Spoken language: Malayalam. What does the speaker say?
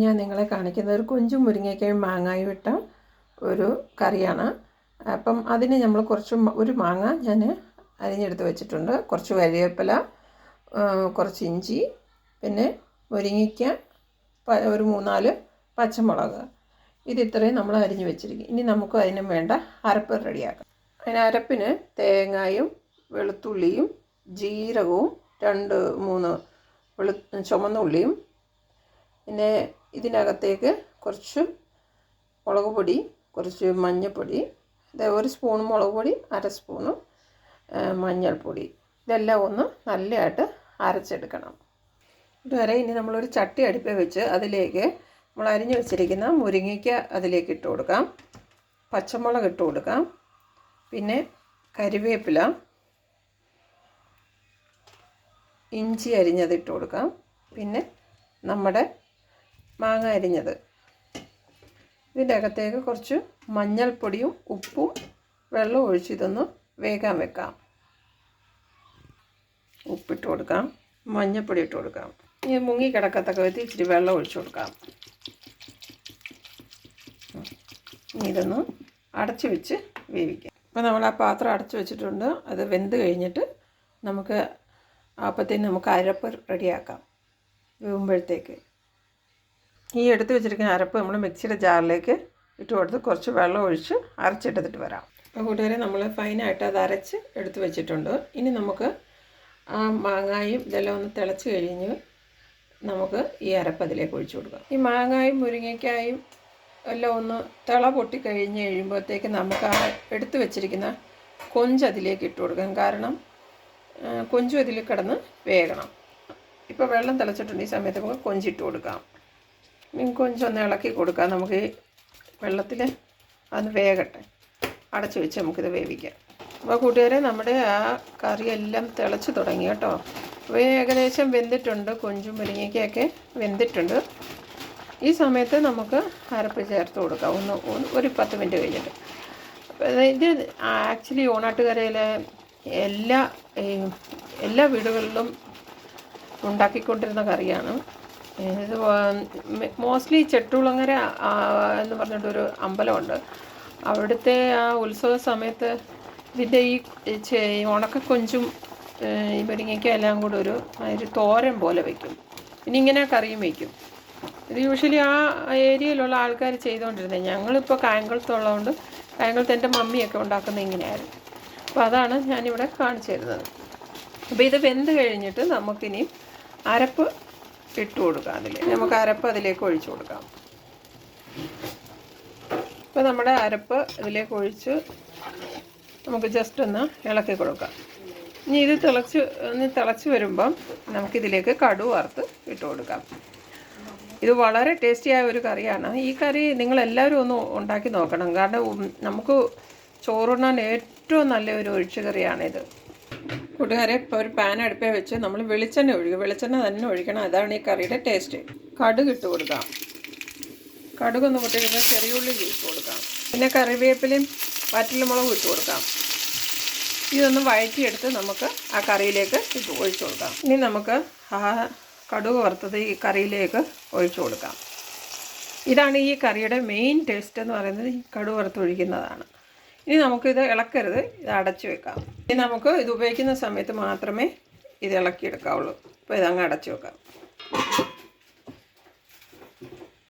ഞാൻ നിങ്ങളെ കാണിക്കുന്നത് ഒരു കൊഞ്ചും മുരിങ്ങയ്ക്കയും മാങ്ങായും ഇട്ട ഒരു കറിയാണ്. അപ്പം അതിന് നമ്മൾ കുറച്ച് ഒരു മാങ്ങ ഞാൻ അരിഞ്ഞെടുത്ത് വെച്ചിട്ടുണ്ട്. കുറച്ച് കരിവേപ്പില കുറച്ച് ഇഞ്ചി പിന്നെ മുരിങ്ങയ്ക്ക ഒരു മൂന്നാൽ പച്ചമുളക്. ഇത് ഇത്രയും നമ്മൾ അരിഞ്ഞ് വെച്ചിരിക്കും. ഇനി നമുക്ക് അതിന് വേണ്ട അരപ്പ് റെഡിയാക്കാം. അതിന് അരപ്പിന് തേങ്ങയും വെളുത്തുള്ളിയും ജീരകവും രണ്ട് മൂന്ന് വെളു ചുമന്ന ഉള്ളിയും പിന്നെ ഇതിനകത്തേക്ക് കുറച്ച് മുളക് പൊടി കുറച്ച് മഞ്ഞൾപ്പൊടി ഇത് ഒരു സ്പൂൺ മുളക് പൊടി അര സ്പൂണ് മഞ്ഞൾപ്പൊടി. ഇതെല്ലാം ഒന്ന് നല്ലതായിട്ട് അരച്ചെടുക്കണം. ഇതുവരെ ഇനി നമ്മളൊരു ചട്ടി അടുപ്പിൽ വെച്ച് അതിലേക്ക് നമ്മൾ അരിഞ്ഞു വെച്ചിരിക്കുന്ന മുരിങ്ങയ്ക്ക അതിലേക്ക് ഇട്ട് കൊടുക്കാം. പച്ചമുളക് ഇട്ട് കൊടുക്കാം. പിന്നെ കരിവേപ്പില ഇഞ്ചി അരിഞ്ഞത് ഇട്ട് കൊടുക്കാം. പിന്നെ നമ്മുടെ മാങ്ങ അരിഞ്ഞത്. ഇതിന്റെ അകത്തേക്ക് കുറച്ച് മഞ്ഞൾപ്പൊടിയും ഉപ്പും വെള്ളവും ഒഴിച്ച് ഇതൊന്ന് വേഗം വെക്കാം. ഉപ്പിട്ട് കൊടുക്കാം. മഞ്ഞൾപ്പൊടി ഇട്ട് കൊടുക്കാം. ഇനി മുങ്ങി കിടക്കത്തക്ക വിധത്തിൽ ഇച്ചിരി വെള്ളം ഒഴിച്ചു കൊടുക്കാം. ഇനി ഇതൊന്ന് അടച്ചു വെച്ച് വേവിക്കാം. അപ്പോൾ നമ്മൾ ആ പാത്രം അടച്ചു വെച്ചിട്ടുണ്ട്. അത് വെന്ത് കഴിഞ്ഞിട്ട് നമുക്ക് അപ്പത്തേന് നമുക്ക് അരപ്പ് റെഡിയാക്കാം. വേവുമ്പോഴത്തേക്ക്. ഈ എടുത്ത് വെച്ചിരിക്കുന്ന അരപ്പ് നമ്മൾ മിക്സിയുടെ ജാറിലേക്ക് ഇട്ട് കൊടുത്ത് കുറച്ച് വെള്ളം ഒഴിച്ച് അരച്ചെടുത്തിട്ട് വരാം. അപ്പോൾ കൂട്ടുകാരെ നമ്മൾ ഫൈനായിട്ട് അത് അരച്ച് എടുത്ത് വെച്ചിട്ടുണ്ട്. ഇനി നമുക്ക് ആ മാങ്ങായും ഇതെല്ലാം ഒന്ന് തിളച്ച് കഴിഞ്ഞ് നമുക്ക് ഈ അരപ്പ് അതിലേക്ക് ഒഴിച്ചു കൊടുക്കാം. ഈ മാങ്ങായും മുരിങ്ങയ്ക്കായും എല്ലാം ഒന്ന് തിള പൊട്ടി കഴിഞ്ഞ് കഴിയുമ്പോഴത്തേക്ക് നമുക്ക് ആ എടുത്തു വെച്ചിരിക്കുന്ന കൊഞ്ച് അതിലേക്ക് ഇട്ട് കൊടുക്കാം. കാരണം കൊഞ്ചും അതിൽ കിടന്ന് വേകണം. ഇപ്പോൾ വെള്ളം തിളച്ചിട്ടുണ്ട്. ഈ സമയത്ത് നമുക്ക് കൊഞ്ചിട്ട് കൊടുക്കാം. കൊഞ്ചൊന്ന് ഇളക്കി കൊടുക്കാം. നമുക്ക് വെള്ളത്തിൽ അത് വേകട്ടെ. അടച്ചു വെച്ച് നമുക്കിത് വേവിക്കാം. അപ്പോൾ കൂട്ടുകാരെ നമ്മുടെ ആ കറിയെല്ലാം തിളച്ച് തുടങ്ങി കേട്ടോ. അപ്പോൾ ഏകദേശം വെന്തിട്ടുണ്ട്. കൊഞ്ചും മുരിങ്ങയ്ക്കൊക്കെ വെന്തിട്ടുണ്ട്. ഈ സമയത്ത് നമുക്ക് അരപ്പ് ചേർത്ത് കൊടുക്കാം. ഒന്ന് ഒരു പത്ത് മിനിറ്റ് കഴിഞ്ഞിട്ട്. ഇത് ആക്ച്വലി ഓണാട്ടുകരയിലെ എല്ലാ എല്ലാ വീടുകളിലും ഉണ്ടാക്കിക്കൊണ്ടിരുന്ന കറിയാണ്. മോസ്റ്റ്ലി ചെട്ടുകുളങ്ങര ആ, എന്ന് പറഞ്ഞിട്ടൊരു അമ്പലമുണ്ട്. അവിടുത്തെ ആ ഉത്സവ സമയത്ത് ഇതിന്റെ ഈ ഉണക്കക്കൊഞ്ചും ഈ മുരിങ്ങയ്ക്കും എല്ലാം കൂടെ ഒരു ഒരു തോരൻ പോലെ വയ്ക്കും ഇനി ഇങ്ങനെ കറിയും വയ്ക്കും ഇത് യൂഷ്വലി ആ ഏരിയയിലുള്ള ആൾക്കാർ ചെയ്തുകൊണ്ടിരുന്നത് ഞങ്ങളിപ്പോൾ കായംകുളത്തുള്ളതുകൊണ്ട് കായംകുളത്ത് എന്റെ മമ്മിയൊക്കെ ഉണ്ടാക്കുന്ന ഇങ്ങനെയായിരുന്നു. അപ്പോൾ അതാണ് ഞാനിവിടെ കാണിച്ചു തരുന്നത്. അപ്പോൾ ഇത് വെന്ത് കഴിഞ്ഞിട്ട് നമുക്കിനി അരപ്പ് ഇട്ട് കൊടുക്കാം അതിൽ നമുക്ക് അരപ്പ് അതിലേക്ക് ഒഴിച്ചു കൊടുക്കാം. ഇപ്പോൾ നമ്മുടെ അരപ്പ് ഇതിലേക്ക് ഒഴിച്ച് നമുക്ക് ജസ്റ്റ് ഒന്ന് ഇളക്കി കൊടുക്കാം. ഇനി ഇത് തിളച്ച് ഒന്ന് തിളച്ച് വരുമ്പം നമുക്കിതിലേക്ക് കടു വറുത്ത് ഇട്ട് കൊടുക്കാം. ഇത് വളരെ ടേസ്റ്റിയായ ഒരു കറിയാണ്. ഈ കറി നിങ്ങളെല്ലാവരും ഒന്ന് ഉണ്ടാക്കി നോക്കണം. കാരണം നമുക്ക് ചോറുണ്ണാൻ ഏറ്റവും നല്ല ഒരു ഒഴിച്ചു കറിയാണിത്. കൂട്ടുകാരെ ഇപ്പോൾ ഒരു പാൻ അടുപ്പേ വെച്ച് നമ്മൾ വെളിച്ചെണ്ണ ഒഴിക്കും വെളിച്ചെണ്ണ തന്നെ ഒഴിക്കണം. അതാണ് ഈ കറിയുടെ ടേസ്റ്റ് കടുക് ഇട്ട് കൊടുക്കാം. കടുകൊന്ന് പൊട്ടി കഴിഞ്ഞാൽ ചെറിയുള്ളി ഇട്ട് കൊടുക്കാം. പിന്നെ കറിവേപ്പിലയും വറ്റൽമുളകും ഇട്ട് കൊടുക്കാം. ഇതൊന്ന് വഴറ്റിയെടുത്ത് നമുക്ക് ആ കറിയിലേക്ക് ഇട്ട് ഒഴിച്ചു കൊടുക്കാം. ഇനി നമുക്ക് ആ കടുക് വറുത്തത് ഈ കറിയിലേക്ക് ഒഴിച്ചു കൊടുക്കാം. ഇതാണ് ഈ കറിയുടെ മെയിൻ ടേസ്റ്റ് എന്ന് പറയുന്നത് ഈ കടുക് വറുത്ത് ഒഴിക്കുന്നതാണ്. ഇനി നമുക്കിത് ഇളക്കരുത്. ഇത് അടച്ചു വെക്കാം. നമുക്ക് ഇത് ഉപയോഗിക്കുന്ന സമയത്ത് മാത്രമേ ഇത് ഇളക്കിയെടുക്കാവുള്ളൂ. അപ്പോൾ ഇതങ്ങ് അടച്ചു വെക്കാം.